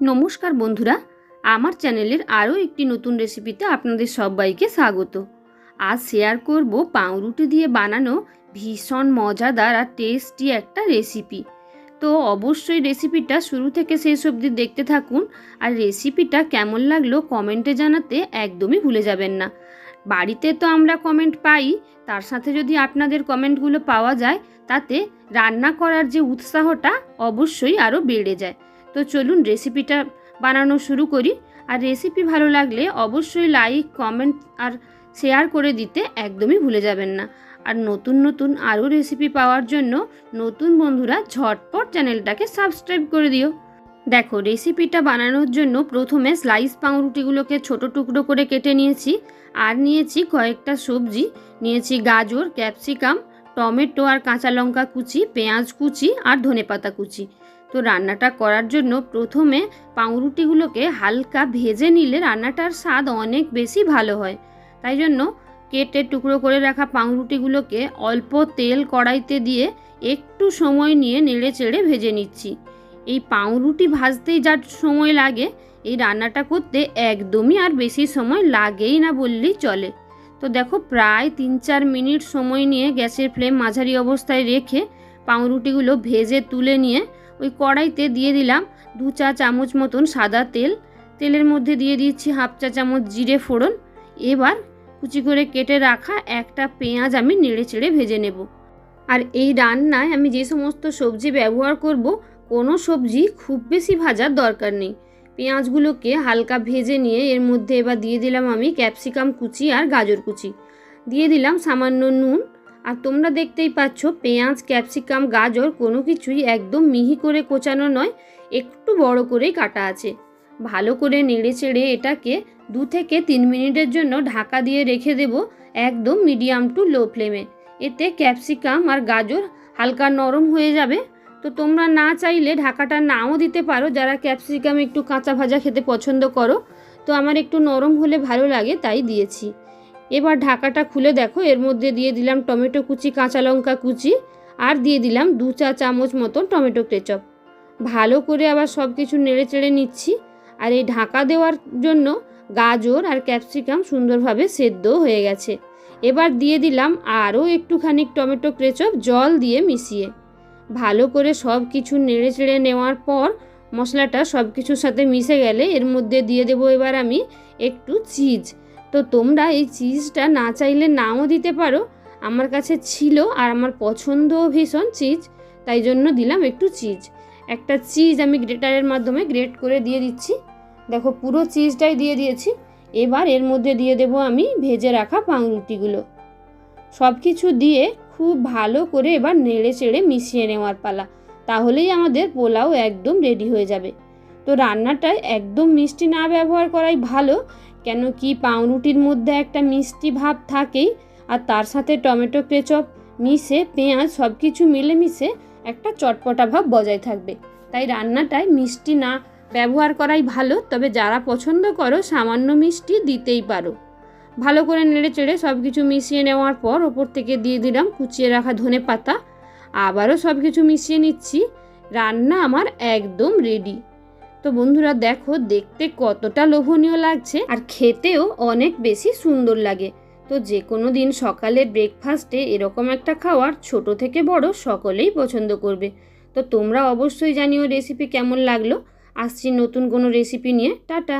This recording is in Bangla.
নমস্কার বন্ধুরা, আমার চ্যানেলের আরও একটি নতুন রেসিপিতে আপনাদের সবাইকে স্বাগত। আজ শেয়ার করব পাউরুটি দিয়ে বানানো ভীষণ মজাদার আর টেস্টি একটা রেসিপি। তো অবশ্যই রেসিপিটা শুরু থেকে শেষ অবধি দেখতে থাকুন আর রেসিপিটা কেমন লাগল কমেন্টে জানাতে একদমই ভুলে যাবেন না। বাড়িতে তো আমরা কমেন্ট পাই, তার সাথে যদি আপনাদের কমেন্টগুলো পাওয়া যায়, তাতে রান্না করার যে উৎসাহটা অবশ্যই আরও বেড়ে যায়। তো চলুন রেসিপিটা বানানো শুরু করি। আর রেসিপি ভালো লাগলে অবশ্যই লাইক কমেন্ট আর শেয়ার করে দিতে একদমই ভুলে যাবেন না। আর নতুন নতুন আরও রেসিপি পাওয়ার জন্য নতুন বন্ধুরা ঝটপট চ্যানেলটাকে সাবস্ক্রাইব করে দিও। দেখো রেসিপিটা বানানোর জন্য প্রথমে স্লাইস পাউরুটিগুলোকে ছোট টুকরো করে কেটে নিয়েছি। আর নিয়েছি কয়েকটা সবজি। নিয়েছি গাজর, ক্যাপসিকাম, টমেটো আর কাঁচা লঙ্কা কুচি, পেঁয়াজ কুচি আর ধনেপাতা কুচি। তো রান্নাটা করার জন্য প্রথমে পাউরুটিগুলোকে হালকা ভেজে নিলে রান্নাটার স্বাদ অনেক বেশি ভালো হয়। তাই জন্য কেটে টুকরো করে রাখা পাউরুটিগুলোকে অল্প তেল কড়াইতে দিয়ে একটু সময় নিয়ে নেড়ে চেড়ে ভেজে নিচ্ছি। এই পাউরুটি ভাজতেই যা সময় লাগে, এই রান্নাটা করতে একদমই আর বেশি সময় লাগেই না বললেই চলে। তো দেখো প্রায় তিন চার মিনিট সময় নিয়ে গ্যাসের ফ্লেম মাঝারি অবস্থায় রেখে পাউরুটিগুলো ভেজে তুলে নিয়ে ওই কড়াইতে দিয়ে দিলাম দু চা চামচ মতন সাদা তেল। তেলের মধ্যে দিয়ে দিচ্ছি হাফ চা চামচ জিরে ফোড়ন। এবার কুচি করে কেটে রাখা একটা পেঁয়াজ আমি নেড়ে চেড়ে ভেজে নেব। আর এই রান্নায় আমি যে সমস্ত সবজি ব্যবহার করব, কোনো সবজি খুব বেশি ভাজার দরকার নেই। পেঁয়াজগুলোকে হালকা ভেজে নিয়ে এর মধ্যে এবার দিয়ে দিলাম আমি ক্যাপসিকাম কুচি আর গাজর কুচি। দিয়ে দিলাম সামান্য নুন আর তোমরা দেখতেই পাচ্ছ, পেঁয়াজ, ক্যাপসিকাম, গাজর কোনো কিছুই একদম মিহি করে কোচানো নয়, একটু বড় করেই কাটা আছে। ভালো করে নেড়ে চেড়ে এটাকে দু থেকে তিন মিনিটের জন্য ঢাকা দিয়ে রেখে দেব একদম মিডিয়াম টু লো ফ্লেমে। এতে ক্যাপসিকাম আর গাজর হালকা নরম হয়ে যাবে। তো তোমরা না চাইলে ঢাকাটা নাও দিতে পারো, যারা ক্যাপসিকাম একটু কাঁচা ভাজা খেতে পছন্দ করো। তো আমার একটু নরম হলে ভালো লাগে, তাই দিয়েছি। এবার ঢাকাটা খুলে দেখো, এর মধ্যে দিয়ে দিলাম টমেটো কুচি, কাঁচা লঙ্কা কুচি, আর দিয়ে দিলাম দু চা চামচ মতো টমেটো কেচপ। ভালো করে আবার সব কিছু নেড়ে চেড়ে নিচ্ছি, আর এই ঢাকা দেওয়ার জন্য গাজর আর ক্যাপসিকাম সুন্দরভাবে সেদ্ধ হয়ে গেছে। এবার দিয়ে দিলাম আরও একটুখানি টমেটো কেচপ, জল দিয়ে মিশিয়ে। ভালো করে সব কিছু নেড়ে চেড়ে নেওয়ার পর মশলাটা সব কিছুর সাথে মিশে গেলে এর মধ্যে দিয়ে দেবো এবার আমি একটু চিজ। তো তোমরা এই চিজটা না চাইলে নাও দিতে পারো। আমার কাছে ছিল আর আমার পছন্দও ভীষণ চিজ, তাই জন্য দিলাম একটু চিজ। একটা চিজ আমি গ্রেটারের মাধ্যমে গ্রেট করে দিয়ে দিচ্ছি। দেখো, পুরো চিজটাই দিয়ে দিয়েছি। এবার এর মধ্যে দিয়ে দেবো আমি ভেজে রাখা পাউরুটিগুলো। সব কিছু দিয়ে খুব ভালো করে এবার নেড়ে চেড়ে মিশিয়ে নেওয়ার পালা। তাহলেই আমাদের পোলাও একদম রেডি হয়ে যাবে। তো রান্নাটায় একদম মিষ্টি না ব্যবহার করাই ভালো। কেন কি পাউরুটির মধ্যে একটা মিষ্টি ভাব থাকেই, আর তার সাথে টমেটো কেচপ মিশে পেঁয়াজ সব কিছু মিলেমিশে একটা চটপটা ভাব বজায় থাকবে। তাই রান্নাটায় মিষ্টি না ব্যবহার করাই ভালো, তবে যারা পছন্দ করো সামান্য মিষ্টি দিতেই পারো। ভালো করে নেড়ে চেড়ে সব কিছু মিশিয়ে নেওয়ার পর ওপর থেকে দিয়ে দিলাম কুচিয়ে রাখা ধনে পাতা। আবারও সব কিছু মিশিয়ে নিচ্ছি। রান্না আমার একদম রেডি তো বন্ধুরা দেখো, দেখতে কতটা লোভনীয় লাগছে আর খেতেও অনেক বেশি সুন্দর লাগে। তো যে কোনো দিন সকালের ব্রেকফাস্টে এরকম একটা খাওয়ার ছোট থেকে বড় সকলেই পছন্দ করবে। তো তোমরা অবশ্যই জানিও রেসিপি কেমন লাগল। আসছি নতুন কোনো রেসিপি নিয়ে। টাটা!